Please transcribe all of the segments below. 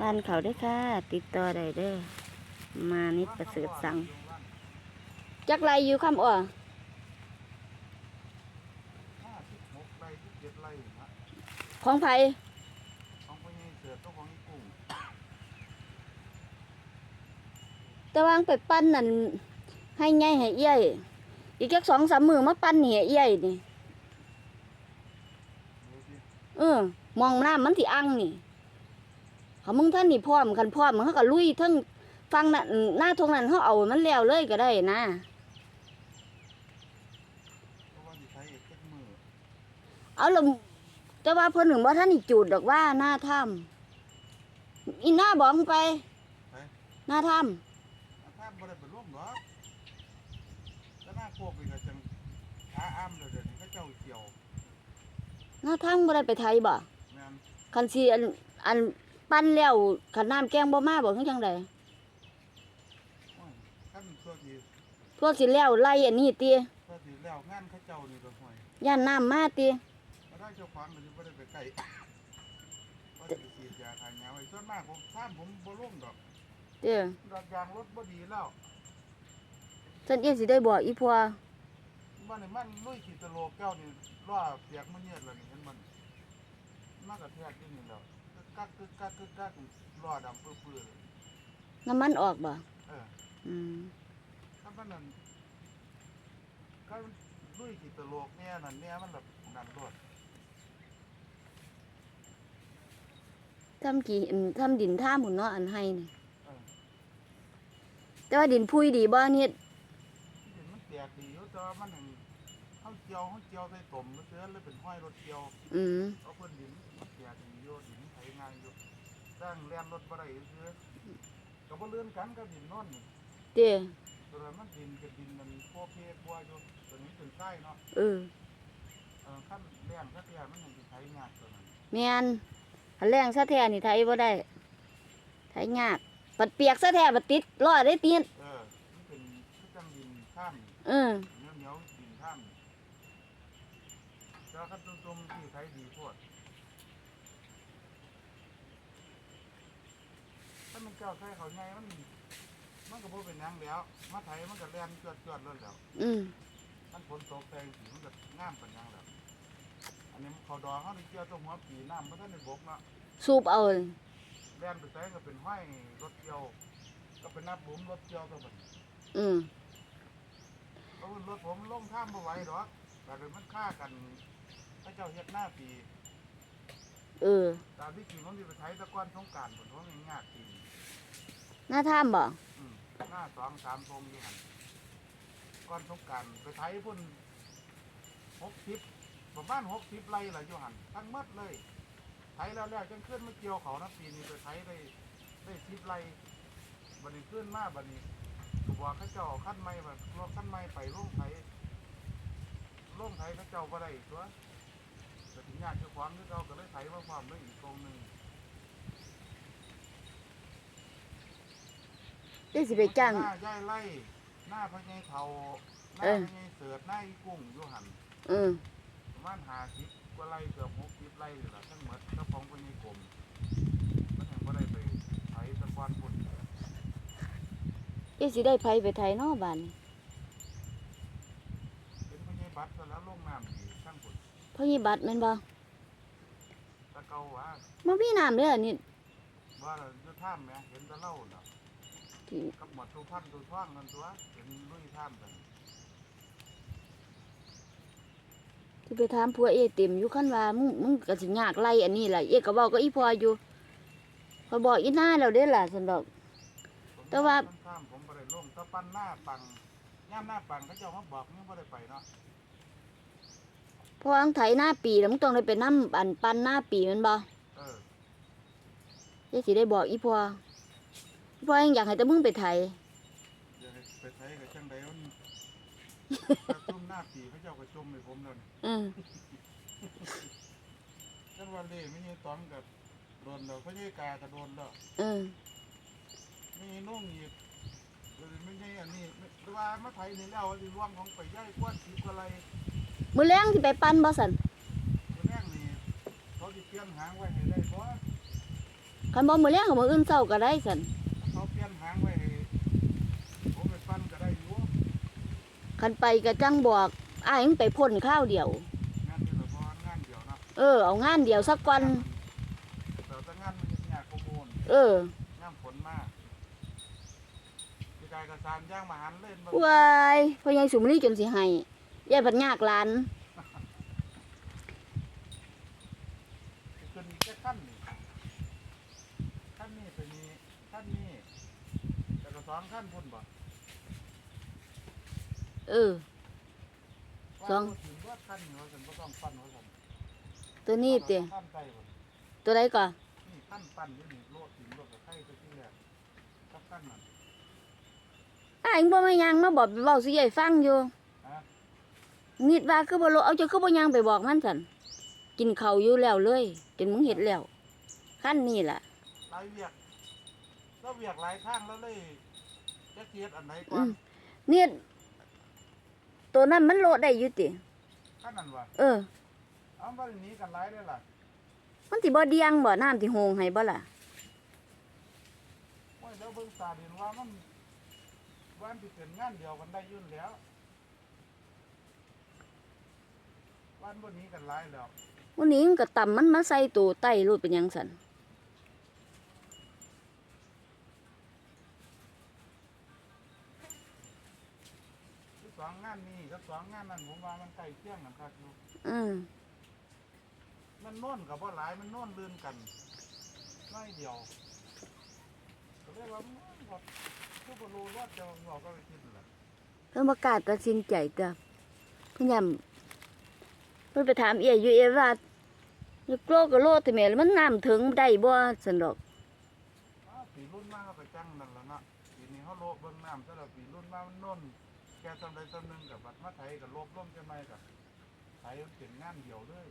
ร้านเขาได้ค่ะ ติดต่อได้เด้อมานิดประเสริฐสั่งจักไรอยู่คำอ่อห้าสิบหกไร่สิบเจ็ดไร่นะของไผของพ่อใหญ่เสือตัวของอีกุ้งแต่วางไปปั้นนั่นให้ไงให้เอี้ยอีกจักสองสามมือมาปั้นนี่ให้เอี้ยนี่เออมองหน้ำมันที่อังนี่ เขามึงท่านนี่พร้อมกันพร้อมเขาก็ลุยทั้งฟังนั่นหน้าทงนั้นเขาเอามันแล้วเลยก็ได้นะเพราะว่าสิใช้เอกเจ็ดมือเอาละแต่ว่าเพิ่นถึงว่าท่านนี่จูดดอกว่าหน้าถ้ำอีหน้าบอกมึงไปไป หน้าถ้อาถ้าบ่ได้ไปร่วมหรอกแล้วหน้าโคกนี่ก็จังขาอ้ำเลยเดี๋ยวนี้ก็เจ้าเกี่ยวำหน้าถ้ำบ่ได้ไปไทยบ่แม่นคันสิอันอัน ปั้นแล้วคันน้ำแกงบ่มาบ่คือจังไดโอ้ยขั้นตัวที่พวกสิแล้วไล่อันนี้ติตัวที่แล้วงานเขาเจ้านี่ก็ห่วยย่านน้ำมาติมาได้เจ้าของก็สิบ่ได้ไปใกล้ว่าจะไปฉีดยาทางยาไว้ส่วนมากผมท่ามผมบ่ร่วมดอกเด้อดอกยางรถบ่ดีแล้วท่านเอี้ยสิได้บอกอีพ่อมันนี่มันลุยขีดตะโลกแก้วนี่ล้อเปียกมันเยืดแล้วนี่เห็นมันมากระแทกที่นี่แล้ว กึกกักกึกกักกึกกักล้อดำปื้อๆเลยน้ำมันออกบ่เอออืมถ้ามันนั่นก็ลุยขีดตะโลกเนี่ยนั่นเนี่ยมันแบบดันรถทำกี่อันทำดินท่าหมุนเนาะอันให้นี่เออแต่ว่าดินพุยดีบ่นี่ที่ดินมันแตกดีอยู่แต่ว่ามันนั่นเขาเจียวเขาเจียวใส่ตุ่มมันเสือเลยเป็นห้อยรถเจียวอืมเอาเพิ่นดินมันแตกดีอยู่ดินไถงานอยู่สร้างแล่นรถบ่ได้เสือก็บ่เลื่อนกันกับดินโนอนนี่เด้อตัวนั้นมันดินกับดินมันพวกเพบัวอยู่ตัวนี้เป็นไส้เนาะเออเออขั้นแรงขั้นเทียมันยังสิใช้งานตัวนั้นแม่นอันแรงซะแท้นี่ไทยบ่ได้ไทยยากปัดเปียกซะแท้บัดติดรอดได้ตีนเออมันเป็นคือจังดินท่ามเออ เหนียวเหนียวๆดินท่าม แล้วขั้นตุ้มๆที่ใช้ดีโพดถ้ามันเจ้าใช้เขาไงมันมันก็บ่เป็นหยังแล้ว มาไถมันก็แล่นจวดๆเลยแล้วอืมมันฝนตกแตงสีมันก็งามเป็นหยังแล้วอันนี้เขาดองเขาได้เกี่ยวตัวหัวปีน้ำมันก็ในบกเนาะสูบเอาแล่นไปใส่ก็เป็นห้อยรถเกี่ยว ก็เป็นนับบุ๋มรถเกี่ยวตัวบัดอืมเพราะว่ารถผมลงข้ามบ่ไหวดอกแต่เดี๋ยวมันฆ่ากัน พระเจ้าเฮ็ดหน้าปี เออ ตามที่จริงผมสิไปไถตะก้อนสงกรารผมผมยังยากปีหน้าถ้ำบ่อืมหน้าสองสามทงอยู่หันก้อนสงกรารไปไถพุ่นหกสิบประมาณหกสิบไร่ละอยู่หันทั้งหมดเลยไถแล้วแล้วจังขึ้นมาเกี่ยวเขานะปีนี้ไปไถได้ได้สิบไร่บัดนี้ขึ้นมาบัดนี้ก็บอกเข้าเจ้าเอาขั้นไม้บัดรถขั้นไม้ไปลงไถลงไถเข้าเจ้าบ่ได้อีกตัว แต่ถึงยากเจ้าของที่เราก็เลยไถมาความเลยอีกตรงหนึ่งได้สิไปจ้าง หน้าย่ายไล่หน้าพระไงเขาหน้าเออพระไงเสือหน้าอีกุ้งอยู่หันเออ ประมาณหาสิบกว่าไร่เกือบหกสิบไร่เลยล่ะทั้งหมดเจ้าของพระไงกรมมันยังไม่ได้ไปไถตะกอนพุ่น เอ๊ะสิได้ไผไปไทยเนาะบ้านนี้เป็นพระไงบัตรซะแล้วลงน้ำดีทั้ง พุ่นพ่อยี่บัตรแม่นบ่ตะเกาว่ามันมีน้ำเด้อนี่ว่าเราอยู่ท่ามไหมเห็นแตะเล่าเนาะที่กับหมดทุกพันทุกท่องนั่นตัวเห็นลุยท่ามกันที่ไปถามผัวเอเต็มอยู่คันว่ามึงมึงก็สิยากไล่อันนี้ล่ะเอ๊ะก็บอกก็อีพ่ออยู่พอยบอกอีหน้าแล้วเด้ล่ะซั่นดอก ผมแต่ว่า ท่ท่ามผมบ่ได้ลงแตะปั้นหน้าปังย่ามหน้าปังเขาเจ้ามาบอกมึงบ่ได้ไปเนาะ เพราะอังไถหน้าปีแล้วมึงต้องได้ไปนํอันปันหน้าปีแม่นบ่เออเอ๊ะสิได้บอกอีพ่ออีพ่อยังอยากให้แต่มึงไปไถอย่าให้ไปไถกับช่างใดมันกระจุ่มหน้าปีเขาเจ้ากระจุ่มให้ผมนั่นเออจังว่าเล่ไม่ใช่ตอนกับโดนแล้วเขาใช่กากระโดนแล้วเออไม่ใช่นุ่งอีกเออไม่ใช่อันนี้ไม่ว่ามาไถนี่แล้วสิร่วงของไปย่ายกวนสิบกว่าไร มื้อแลงสิไปปันบ่ซั่นตัวแรกนี่เขาสิเตรียมหางไว้ให้ได้เพราะคันบ่มื้อแลงก็มื้ออื่นเช้าก็ได้ซั่นเขาเปลี่ยนหางไว้ให้ผมไปปั้นก็ได้อยู่คันไปก็จังบอกอ้ายมึงไปพ่นข้าวเดียว งานนี้เราพองานเดียวเนาะเออเอางานเดียวสักวันเราจะงานมันจะยากกว่าโมนเออ งานฝนมากพี่กายกระสานย่างมาหันเล่นมาว้ายพ่อใหญ่สุมรีจนสิให้ ยายพัดยากหลานขึ้นแค่ขั้นนี่ขั้นนี้ไปนี้ขั้นนี้แต่ก็สองขั้นพุ่นบ่เออ สอง ว่าถึงว่าขั้นนี่ว่าฉันก็ต้องปั้นว่าฉันตัวนี้ติขั้นไตบ่ตัวใดก่อนนี่ขั้นปั้นอยู่นี่โลดถึงโลดกับไข่ไปที่แรกกับขั้นนั้น อ้ายมึงบ่มายังมาบอกเว้าสิยายฟังอยู่ฮะ นิดว่าคือบ่รู้เอาเจ้าคือบ่ยังไปบอกมันซั่นกินข้าวอยู่แล้วเลยจนมึงเฮ็ดแล้วคันนี้ล่ะหลายเวียกแล้วเวียกหลายข้างแล้วเลยจะเทียดอันไหนก่อือนมเนี่ยตัวนั้นมันโลดได้อยู่ติขั้นนั้นวะเออเอามาอย่างนี้กันหลายได้อล่ะมันสิบ่เดียงบ่น้ำที่โฮงให้บ่ล่ะโอ้ยแล้วเบิ่งตาเห็นว่ามันวันที่เป็นงานเดียวกันได้อยุ่นนแล้ว วันบนนี้กันหลายแล้ววันนี้มันก็ต่ำมันมาใส่ตัวไต้รูดเป็นหยังสันคือสองงานนี้กับสองงานนั้นผมว่ามันใกล้เคียงกันครับอยู่อืมมันโน่นกับว่าหลายมันโน่นลืนกันน้อยเดียวก็เลยว่ามันแบบคือบรูว่าจะบอกก็ไปคิดแหละ เพิ่นประกล้าศตัดสินใจเด้อเพิ่นยำเพิ่นไปถามเอียอยู่เอว่าอยกโลกก็โลดแต่แม่แล้วมันน้ำถึงได้บ่ซั่นดอกอ้าวปีรุ่นมาเขาก็จังนั่นละเนาะปีนี้เขาโลบเบิ่งน้ำแต่ละปีรุ่นมามันโน่นแกจำใดจำหนึ่งกับบัดมาไทยกับโลบร่มจะไม่กับไทยมันเป็นงานเดียวเลย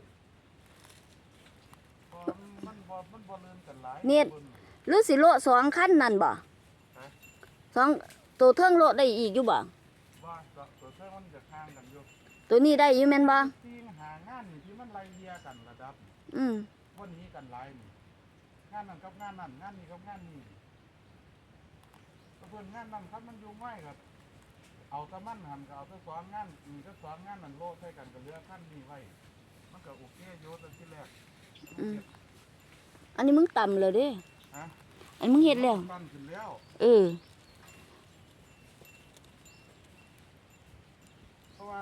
เพราะมันบ่มันบ่ลืนกันหลายเนี่ยบิ่งหรือสิโลสองคันนั่นบ่ฮะสองตัวเทิงโลได้อีกอยู่บ่ว่าตัวตัวเท่ามันจะห่างกันอยู่ตัวนี้ได้อยู่แม่นบ่ที่หางา นนี่ที่มันไล่เลียกันระดับอืมวันนี้กันหลายนี่งานนั้นกับงานนั้นงานนี้กับงานนี้ก็เพิ่นงานนั้นครับมันอยู่ง่ายครับ เอาแตะมันหันก็เอาแตะสองงานนี่ก็สองงานนั่นโลดใส่กันก็เหลือขั้นนี้ไว้ มันก็โอเคอยู่แตั้งที่แรกอืมอันนี้มึงต่ำเลยเด้ ฮะอันมึงเฮ็ดแล้วปั้นขึ้นแล้วเออ เพราะว่า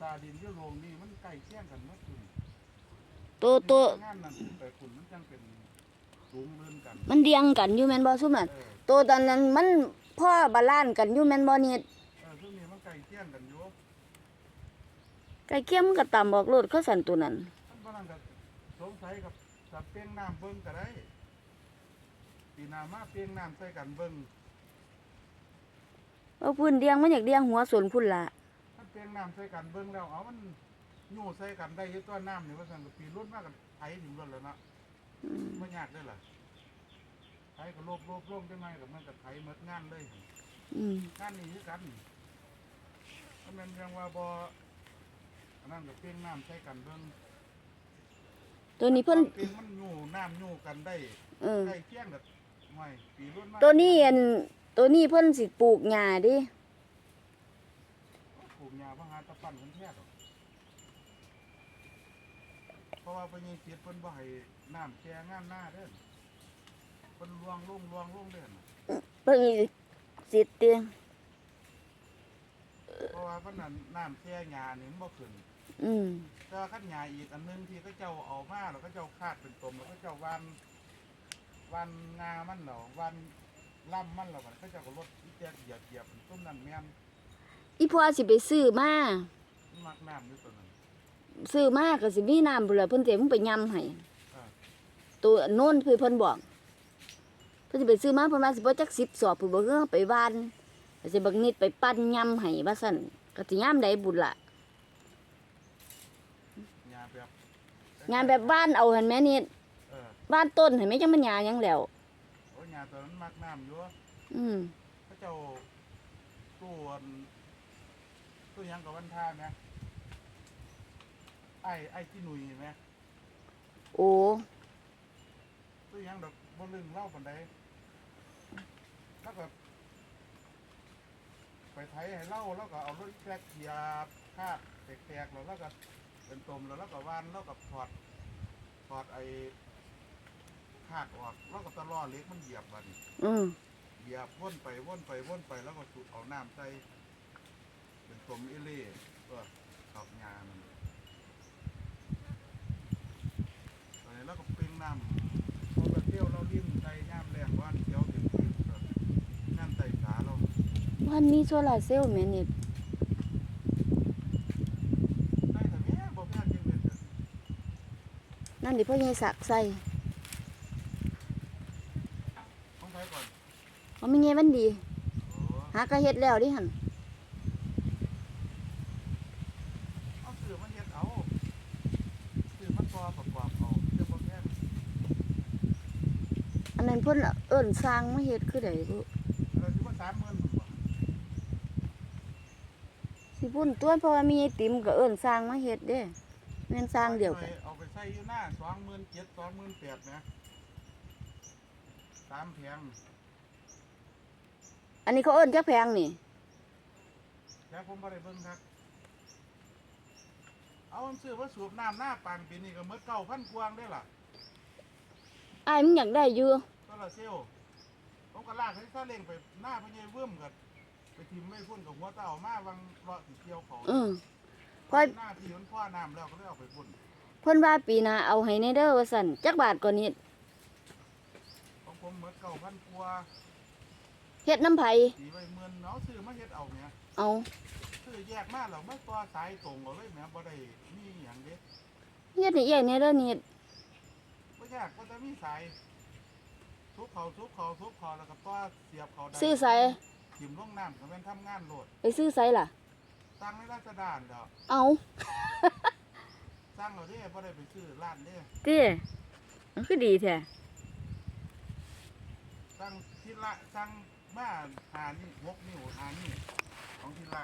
ตาดินที่โรงนี่มันใกล้เคียงกันหมดเลยตัวตัวงานนั้นไปคุณมันจังเป็นสูงเลื่อนกันมันเรียงกันอยู่แม่นบ่ซุมนั่นเออตัวตอนนั้นมันพ่อบาลานซ์กันอยู่แม่นบ่เนี่ยเออซึ่งนี้มันใกล้เคียงกันอยู่ไก่เคียมมันก็ต่ำออกโลดเขาสั่นตัวนั้น มันบ่นั่นก็สงสัยกับกับเปียงน้ำเบิ่งก็ได้ปีหน้ามาเปียงน้ำใส่กันเบิ่งเอาพื้นเดียงมันอยากเดียงหัวสวนพุ่นละถ้า เปียงน้ำใส่กันเบิ่งแล้วเอามันยู่ใส่กันได้อยี่ตัวน้ำนี่ว่าสั่นก็ปีรุ่นมากกันไถถึงรุ่นแล้วเนาะอืมไม่ยากได้อล่ะไถก็รวบรวบรวบได้ไหมกับมันก็ไถหมดงานเลยอืมงานนี้คือกันถ้ามันยังว่าบ่อันนั้นก็เปียงน้ำใส่กันเบิ่งตัวนี้เพิ่นเปียงมันยู่น้ำยู่กันได้เออ ใกล้เคียงกับไม่ปีรุ่นมาตัวนี้อันตัวนี้เพิ่นสิปลูกหญ้าดิปลู กหญ้าพระหาตะปั่นคนแท้ดอกเพราะว่าเพิ่นยังเสียเพิ่นบ่ให้น้ำแช่งานหน้าเด้อเพิ่นลวงลงลวงลงเด้อน่ะเพิ่นสิเตียงเพราะว่าเพิ่นน่ะน้ำแช่หญ้านี่มันบ่ขึ้น อืมแต่ว่าคันหญ้าอีกอันหนึงที่เขาเจ้าเอามาแล้วเขาเจ้าคาดเป็นตมแล้วเขาเจ้าวันวันงามันเหรอวันล่ำมันเหรอมันเขาเจ้าก็รถอีแตกเหยียบเหยียบต้นนั้นแม่น อีพ่อสิไปซื้อมามันมักน้ำอยู่ตัวนั้น ซื้อมาก็สิมีน้ำพุ่นล่ะเพิ่นสิให้มึงไปยำให้อ่า ตัวโน้นคือเพิ่นบอกเพิ่นสิไปซื้อมาเพิ่นว่าสิบ่จัก10สอบพุ่นบ่คือไปหวานก็สิบักนิดไปปั้นยำให้ว่าซั่นก็สิยามใดบุญล่ะหญ้าแบบงานแบบบ้านเอาหั่นแม่นี่เออบ้านต้นเห็นไหมจังมันหญ้าหยังแล้ว โอ้ยหญ้าตัวนั้นมักน้ำอยู่อืมเขาเจ้าตู้อัน ตู้หยังกับวันท่าไหมไอ้ไอ้ที่หนุ่ยเห็นไหมโอ้ตู้หยังยังดอกบ่ลึงเล่าปานใดแล้วก็ไปไถให้เล่าแล้วก็เอารถแทรกเหยียบคาดแตกๆแล้วแล้วก็เป็นตมแล้วแล้วก็วานแล้วก็ถอดถอดไอ้คาดออกแล้วก็ตะล่อเหล็กมันเหยียบบัดนี้อืมเหยียบวนไปวนไปวนไปแล้วก็สูดเอาน้ำใส่ เป็นตมเอเล่ก็ขอบงานตอนนี้แล้วก็ปิ้งน้ำพอเราเที่ยวเราลิ้นใส่ย่ามแรงว่านเที่ยวถึงพื้นก็น้ำใส่ขาเราวันมีโซลาร์เซลล์แม่นี่ได้แต่แม่บ่แม่นจริงเลยเด้อนั่นดิพ่อใหญ่สักใส่ต้องไปก่อนเพราะไม่ไงมันดีโอ้หากระเฮ็ดแล้วดิหั่น เอาสื่อมาเฮ็ดเอาสื่อมันพอประกอบเอาเจ้าบ่แม่น อันนั้นเพิ่นเอิ้นสร้างมาเฮ็ดคือใดบ่เออสิว่า30,000พุ่นบ่สิพุ่นตัวเพราะว่ามีไอติมก็เอิ้นสร้างมาเฮ็ดเด้แม่นสร้างเดียวกันเอาไปใส่อยู่หน้าสองหมื่นเจ็ดสองหมื่นแปดนะสามแพงอันนี้เขาเอิ้นจักแพงนี่แล้วผมบ่ได้เบิ่งครับเอาผมซื้อว่าสูบน้ำหน้าปานปีนี้ก็เมื่อเก้าพันกวางได้อล่ะ อ้ายมึงอยากได้อยู่ก็ละเซลลผมก็ลากให้ซาเล้งไปหน้าพญายเวิ่มกับไปทิมไม่พุ่นกับหัวเต่ามาวังเลาะสีเกี่ยวเขาอือค่อยหน้าที่มันพ่อน้ำแล้วก็เลยเอาไปพุ่นเพิ่นว่าปีหน้าเอาให้ในเด้อว่าซั่นจักบาทกว่านี้ของผมเมื่อเก้าพันกวาเฮ็ดน้ำไผสีใบเมือนเนาะซื้อมาเฮ็ดเอาเนี่ย เอาซื้อแยกมาแล้วมาตัวสายตรงเอาเลยแหม่บ่ได้มีหยังเด้ เฮ็ดให้ใหญ่ในเด้อนี่บ่ ยากก็จะมีสายทุบเขาทุบเขาทุบเขาแล้วก็ตัวเสียบเขาได้ซื้อไสทิมลงน้ำก็เป็นทำงานโหลดไปซื้อไสล่ะ ตั้งในราชดานเด้อเอาสร้างเอาเด้บ่ได้ไปซื้อร้านเด้ติมันคือดีแท้สั่งทีละสั่งมาหานี่หกนิ้วหานี่ของทีละ